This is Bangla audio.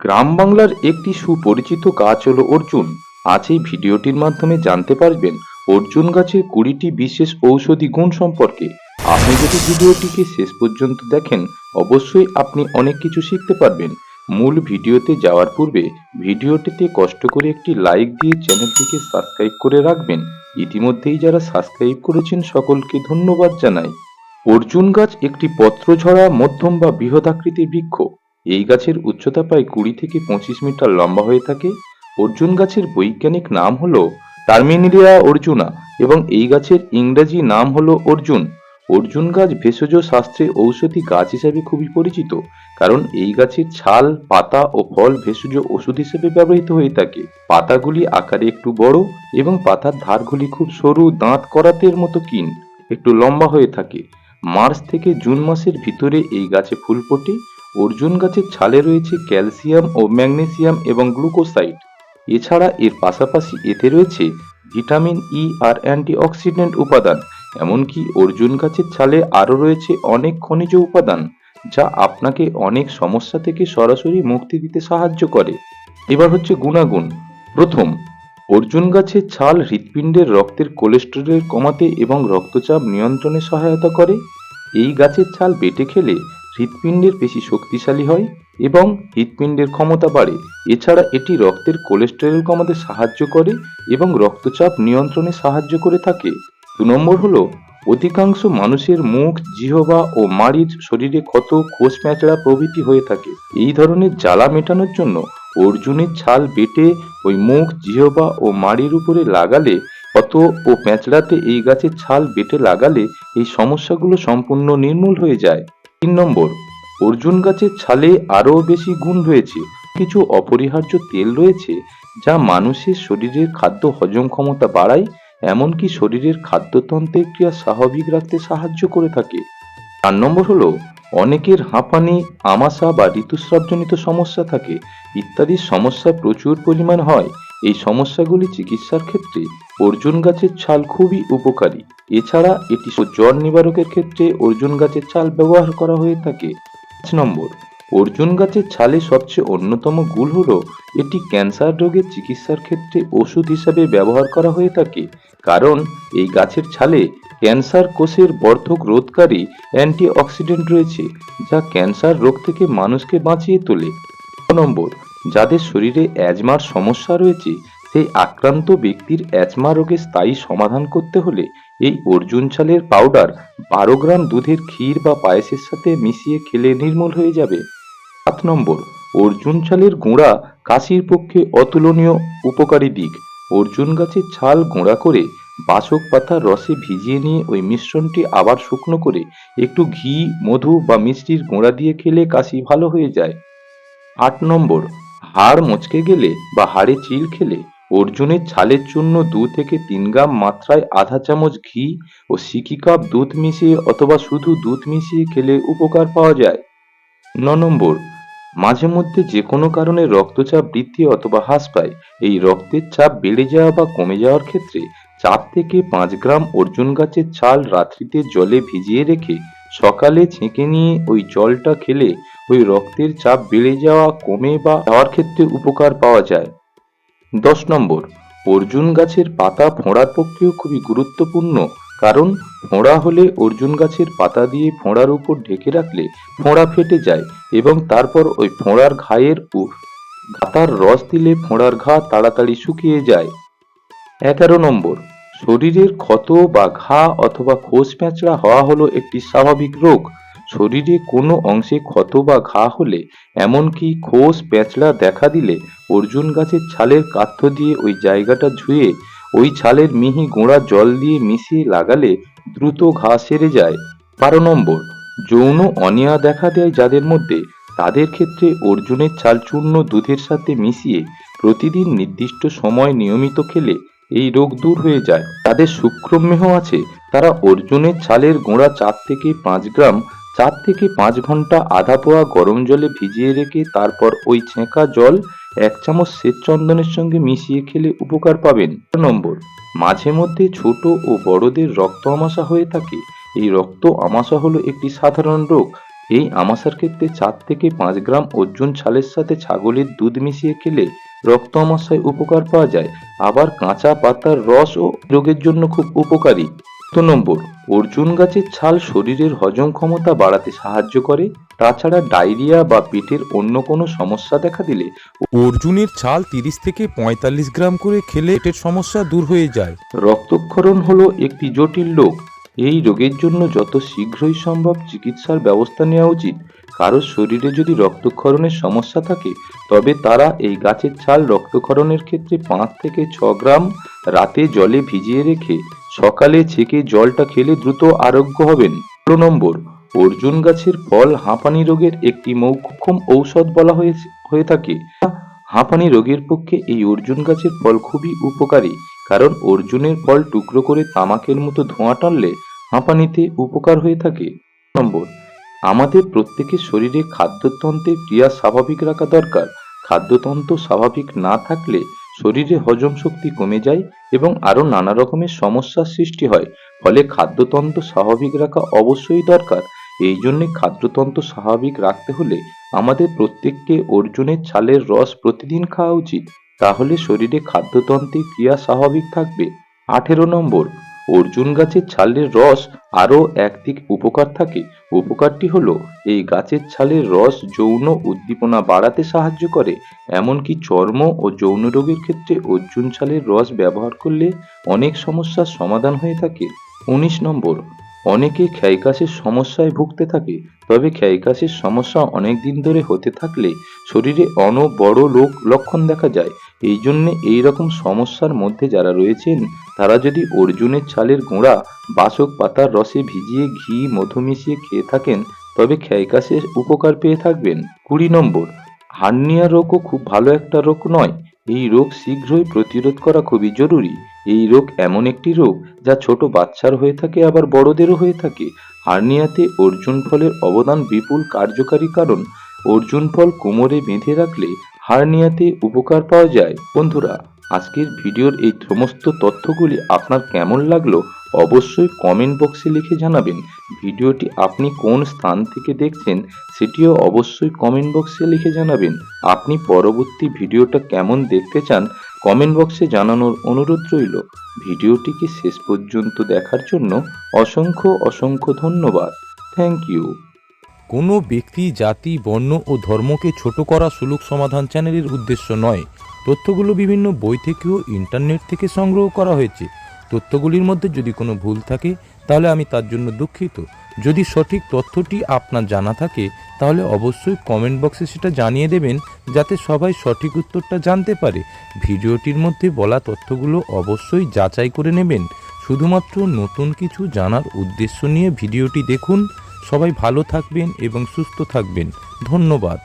গ্রাম বাংলার একটি সুপরিচিত গাছ হলো অর্জুন। আজ এই ভিডিওটির মাধ্যমে জানতে পারবেন অর্জুন গাছের কুড়িটি বিশেষ ঔষধি গুণ সম্পর্কে। আপনি যদি ভিডিওটিকে শেষ পর্যন্ত দেখেন, অবশ্যই আপনি অনেক কিছু শিখতে পারবেন। মূল ভিডিওতে যাওয়ার পূর্বে ভিডিওটিতে কষ্ট করে একটি লাইক দিয়ে চ্যানেলটিকে সাবস্ক্রাইব করে রাখবেন। ইতিমধ্যেই যারা সাবস্ক্রাইব করেছেন, সকলকে ধন্যবাদ জানাই। অর্জুন গাছ একটি পত্রঝরা, মধ্যম বা বৃহদাকৃতির বৃক্ষ। এই গাছের উচ্চতা প্রায় কুড়ি থেকে পঁচিশ মিটার লম্বা হয়ে থাকে। অর্জুন গাছের বৈজ্ঞানিক নাম হলো টার্মিনিলিয়া অর্জুনা এবং এই গাছের ইংরেজি নাম হল অর্জুন। অর্জুন গাছ ভেষজ শাস্ত্রে ঔষধি গাছ হিসেবে খুবই পরিচিত, কারণ এই গাছের ছাল, পাতা ও ফল ভেষজ ওষুধ হিসেবে ব্যবহৃত হয়ে থাকে। পাতাগুলি আকারে একটু বড় এবং পাতার ধারগুলি খুব সরু দাঁত করাতের মতো কিন একটু লম্বা হয়ে থাকে। মার্চ থেকে জুন মাসের ভিতরে এই গাছে ফুল ফোটে অর্জুন গাছের ছালে রয়েছে ক্যালসিয়াম ও ম্যাগনেসিয়াম এবং গ্লুকোসাইড এছাড়া এর পাশাপাশি এতে রয়েছে ভিটামিন ই আর অ্যান্টিঅক্সিডেন্ট উপাদান, এমনকি অর্জুন গাছের ছালে আরও রয়েছে অনেক খনিজ উপাদান, যা আপনাকে অনেক সমস্যা থেকে সরাসরি মুক্তি দিতে সাহায্য করে। এবার হচ্ছে গুণাগুণ। প্রথম, অর্জুন গাছের ছাল হৃৎপিণ্ডের রক্তের কোলেস্টেরল কমাতে এবং রক্তচাপ নিয়ন্ত্রণে সহায়তা করে। এই গাছের ছাল বেটে খেলে হৃৎপিণ্ডের পেশি শক্তিশালী হয় এবং হৃৎপিণ্ডের ক্ষমতা বাড়ে। এছাড়া এটি রক্তের কোলেস্টেরল কমাতে সাহায্য করে এবং রক্তচাপ নিয়ন্ত্রণে সাহায্য করে থাকে। দু নম্বর হলো, অধিকাংশ মানুষের মুখ, জিহবা ও মাড়ির শরীরে ক্ষত, খোস প্যাঁচড়া প্রভৃতি হয়ে থাকে। এই ধরনের জ্বালা মেটানোর জন্য অর্জুনের ছাল বেটে ওই মুখ, জিহবা ও মাড়ির উপরে লাগালে, ক্ষত ও প্যাঁচড়াতে এই গাছের ছাল বেটে লাগালে এই সমস্যাগুলো সম্পূর্ণ নির্মূল হয়ে যায়। তিন নম্বর, অর্জুন গাছের ছালে আরও বেশি গুণ রয়েছে। কিছু অপরিহার্য তেল রয়েছে যা মানুষের শরীরের খাদ্য হজম ক্ষমতা বাড়ায়, এমনকি শরীরের খাদ্যতন্ত্রের ক্রিয়া স্বাভাবিক রাখতে সাহায্য করে থাকে। চার নম্বর হলো, অনেকের হাঁপানি, আমাশা বা ঋতুস্রাবজনিত সমস্যা থাকে। ইত্যাদি সমস্যা প্রচুর পরিমাণ হয়। এই সমস্যাগুলি চিকিৎসার ক্ষেত্রে অর্জুন গাছের ছাল খুবই উপকারী। এছাড়া এটি জ্বর নিবারকের ক্ষেত্রে অর্জুন গাছের ছাল ব্যবহার করা হয়ে থাকে। পাঁচ নম্বর, অর্জুন গাছের ছালে সবচেয়ে অন্যতম গুণ হল এটি ক্যান্সার রোগের চিকিৎসার ক্ষেত্রে ওষুধ হিসাবে ব্যবহার করা হয়ে থাকে। কারণ এই গাছের ছালে ক্যান্সার কোষের বর্ধক রোধকারী অ্যান্টিঅক্সিডেন্ট রয়েছে, যা ক্যান্সার রোগ থেকে মানুষকে বাঁচিয়ে তোলে। নম্বর যাদের শরীরে অ্যাজমার সমস্যা রয়েছে, সেই আক্রান্ত ব্যক্তির অ্যাজমা রোগের স্থায়ী সমাধান করতে হলে এই অর্জুন ছালের পাউডার বারো গ্রাম দুধের ক্ষীর বা পায়েসের সাথে মিশিয়ে খেলে নির্মূল হয়ে যাবে। সাত নম্বর, অর্জুন ছালের গুঁড়া কাশির পক্ষে অতুলনীয় উপকারী দিক। অর্জুন গাছের ছাল গুঁড়া করে বাসক পাতার রসে ভিজিয়ে নিয়ে ওই মিশ্রণটি আবার শুকনো করে একটু ঘি, মধু বা মিষ্টির গুঁড়া দিয়ে খেলে কাশি ভালো হয়ে যায়। আট নম্বর হাড় মচকে গেলে বা হাড়ে চিল খেলে অর্জুনের ছালের জন্য দু থেকে তিন গ্রাম মাত্রায় আধা চামচ ঘি ও সিকি কাপ দুধ মিশিয়ে অথবা শুধু দুধ মিশিয়ে খেলে উপকার পাওয়া যায়। ন নম্বর, মাঝে মধ্যে যে কোনো কারণে রক্তচাপ বৃদ্ধি অথবা হ্রাস পায়। এই রক্তের চাপ বেড়ে যাওয়া বা কমে যাওয়ার ক্ষেত্রে চার থেকে পাঁচ গ্রাম অর্জুন গাছের ছাল রাত্রিতে জলে ভিজিয়ে রেখে সকালে ছেঁকে নিয়ে ওই জলটা খেলে ওই রক্তের চাপ বেড়ে যাওয়া, কমে বা যাওয়ার ক্ষেত্রে উপকার পাওয়া যায়। দশ নম্বর, অর্জুন গাছের পাতা ফোঁড়ার পক্ষেও খুবই গুরুত্বপূর্ণ, কারণ ফোঁড়া হলে অর্জুন গাছের পাতা দিয়ে ফোঁড়ার উপর ঢেকে রাখলে ফোঁড়া ফেটে যায় এবং তারপর ওই ফোঁড়ার ঘায়ের গাতার রস দিলে ফোঁড়ার ঘা তাড়াতাড়ি শুকিয়ে যায়। এগারো নম্বর, শরীরের ক্ষত বা ঘা অথবা প্যাঁচড়া হওয়া হলো একটি স্বাভাবিক রোগ শরীরে কোনো অংশে ক্ষত বা ঘা হলে এমনকি খোস প্যাঁচড়া দেখা দিলে অর্জুন গাছের ছালের কাথ্য দিয়ে ওই জায়গাটা ধুয়ে ওই ছালের মিহি গোড়া জল দিয়ে মিশিয়ে লাগালে দ্রুত ঘা সেরে যায়। বারো নম্বর, যৌন অনিয়া দেখা দেয় যাদের মধ্যে। তাদের ক্ষেত্রে অর্জুনের ছাল চূর্ণ দুধের সাথে মিশিয়ে প্রতিদিন নির্দিষ্ট সময় নিয়মিত খেলে এই রোগ দূর হয়ে যায়। তাদের শুক্রমেহ আছে। তারা অর্জুনের ছালের গোড়া চার থেকে পাঁচ গ্রাম চার থেকে পাঁচ ঘণ্টা আধা পোয়া গরম জলে ভিজিয়ে রেখে তারপর ওই ছেঁকা জল এক চামচ শ্বেত চন্দনের সঙ্গে মিশিয়ে খেলে উপকার পাবেন। নম্বর, মাঝে মধ্যে ছোট ও বড়দের রক্ত আমাশা হয়ে থাকে। এই রক্ত আমাশা হলো একটি সাধারণ রোগ। এই আমাশার ক্ষেত্রে চার থেকে পাঁচ গ্রাম অর্জুন ছালের সাথে ছাগলের দুধ মিশিয়ে খেলে রক্ত আমাশায় উপকার পাওয়া যায়। আবার কাঁচা পাতার রস ও রোগের জন্য খুব উপকারী। তো নম্বর। অর্জুন গাছের ছাল শরীরের হজম ক্ষমতা বাড়াতে সাহায্য করে তাছাড়া ডায়রিয়া বা পেটের অন্য কোনো সমস্যা দেখা দিলে অর্জুনের ছাল তিরিশ থেকে পঁয়তাল্লিশ গ্রাম করে খেলে পেটের সমস্যা দূর হয়ে যায়। রক্তক্ষরণ হলো একটি জটিল রোগ। এই রোগের জন্য যত শীঘ্রই সম্ভব চিকিৎসার ব্যবস্থা নেওয়া উচিত। কারোর শরীরে যদি রক্তক্ষরণের সমস্যা থাকে তবে তারা এই গাছের ছাল রক্তক্ষরণের ক্ষেত্রে পাঁচ থেকে ছ গ্রাম রাতে জলে ভিজিয়ে রেখে সকালে ছেঁকে জলটা খেলে দ্রুত আরোগ্য হবেন। পনেরো নম্বর, অর্জুন গাছের ফল হাঁপানি রোগের একটি মৌক্ষম ঔষধ বলা হয়ে থাকে। হাঁপানি রোগের পক্ষে এই অর্জুন গাছের ফল খুবই উপকারী, কারণ অর্জুনের ফল টুকরো করে তামাকের মতো ধোঁয়া টানলে হাঁপানিতে উপকার হয়ে থাকে। নম্বর, আমাদের প্রত্যেকের শরীরে খাদ্যতন্ত্রের ক্রিয়া স্বাভাবিক রাখা দরকার। খাদ্যতন্ত্র স্বাভাবিক না থাকলে শরীরে হজম শক্তি কমে যায় এবং আরও নানা রকমের সমস্যার সৃষ্টি হয়। ফলে খাদ্যতন্ত্র স্বাভাবিক রাখা অবশ্যই দরকার। এই জন্যে খাদ্যতন্ত্র স্বাভাবিক রাখতে হলে আমাদের প্রত্যেককে অর্জুনের ছালের রস প্রতিদিন খাওয়া উচিত। তাহলে শরীরে খাদ্যতন্ত্রের ক্রিয়া স্বাভাবিক থাকবে। আঠেরো নম্বর অর্জুন গাছের ছালের রস আরও একদিক উপকার থাকে। উপকারটি হলো, এই গাছের ছালের রস যৌন উদ্দীপনা বাড়াতে সাহায্য করে। এমনকি চর্ম ও যৌন রোগের ক্ষেত্রে অর্জুন ছালের রস ব্যবহার করলে অনেক সমস্যার সমাধান হয়ে থাকে। উনিশ নম্বর অনেকে ক্ষয়কাশের সমস্যায় ভুগতে থাকে, তবে ক্ষয়কাশের সমস্যা অনেক দিন ধরে হতে থাকলে শরীরে অন বড় রোগ লক্ষণ দেখা যায়। এই জন্যে এই রকম সমস্যার মধ্যে যারা রয়েছেন, তারা যদি অর্জুনের ছালের গোড়া, বাসক পাতার রসে ভিজিয়ে ঘি, মধু মিশিয়ে খেয়ে থাকেন, তবে ক্ষয়কাশের উপকার পেয়ে থাকবেন। কুড়ি নম্বর, হার্নিয়া রোগও খুব ভালো একটা রোগ নয়। এই রোগ শীঘ্রই প্রতিরোধ করা খুবই জরুরি। এই রোগ এমন একটি রোগ যা ছোট বাচ্চার হয়ে থাকে, আবার বড়দেরও হয়ে থাকে। হার্নিয়াতে অর্জুন ফলের অবদান বিপুল কার্যকারী কারণ, অর্জুন ফল কোমরে বেঁধে রাখলে হার্নিয়াতে উপকার পাওয়া যায়। বন্ধুরা, আজকের ভিডিওর এই সমস্ত তথ্যগুলি আপনার কেমন লাগল অবশ্যই কমেন্ট বক্সে লিখে জানাবেন ভিডিওটি আপনি কোন স্থান থেকে দেখছেন সেটিও অবশ্যই কমেন্ট বক্সে লিখে জানাবেন। আপনি পরবর্তী ভিডিওটা কেমন দেখতে চান কমেন্ট বক্সে জানানোর অনুরোধ রইল। ভিডিওটিকে শেষ পর্যন্ত দেখার জন্য অসংখ্য অসংখ্য ধন্যবাদ। থ্যাংক ইউ কোনো ব্যক্তি, জাতি, বর্ণ ও ধর্মকে ছোট করা সুলুক সমাধান চ্যানেলের উদ্দেশ্য নয়। তথ্যগুলো বিভিন্ন বই থেকে ও ইন্টারনেট থেকে সংগ্রহ করা হয়েছে। তথ্যগুলির মধ্যে যদি কোনো ভুল থাকে, তাহলে আমি তার জন্য দুঃখিত। যদি সঠিক তথ্যটি আপনার জানা থাকে, তাহলে অবশ্যই কমেন্ট বক্সে সেটা জানিয়ে দেবেন, যাতে সবাই সঠিক উত্তরটা জানতে পারে। ভিডিওটির মধ্যে বলা তথ্যগুলো অবশ্যই যাচাই করে নেবেন। শুধুমাত্র নতুন কিছু জানার উদ্দেশ্য নিয়ে ভিডিওটি দেখুন। সবাই ভালো থাকবেন এবং সুস্থ থাকবেন। ধন্যবাদ।